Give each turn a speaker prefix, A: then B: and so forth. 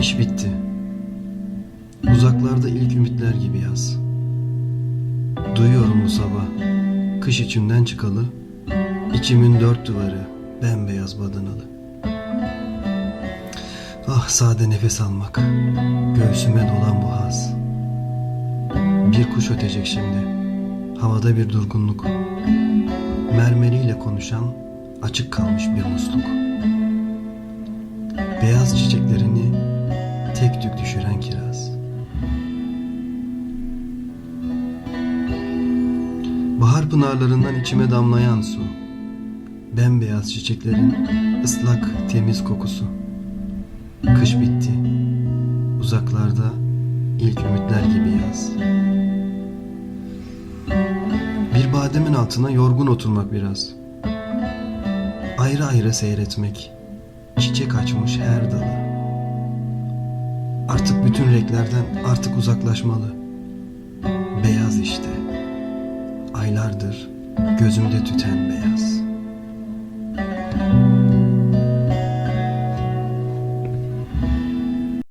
A: İş bitti. Uzaklarda ilk ümitler gibi yaz. Duyuyorum bu sabah. Kış içimden çıkalı. İçimin dört duvarı bembeyaz badanalı. Ah sade nefes almak. Göğsüme dolan bu haz. Bir kuş ötecek şimdi. Havada bir durgunluk. Mermeriyle konuşan açık kalmış bir musluk. Beyaz çiçeklerini tek tük düşüren kiraz. Bahar pınarlarından içime damlayan su. Bembeyaz çiçeklerin ıslak temiz kokusu. Kış bitti. Uzaklarda ilk ümitler gibi yaz. Bir bademin altına yorgun oturmak biraz. Ayrı ayrı seyretmek. Çiçek açmış her dalı. Artık bütün renklerden artık uzaklaşmalı. Beyaz işte. Aylardır gözümde tüten beyaz.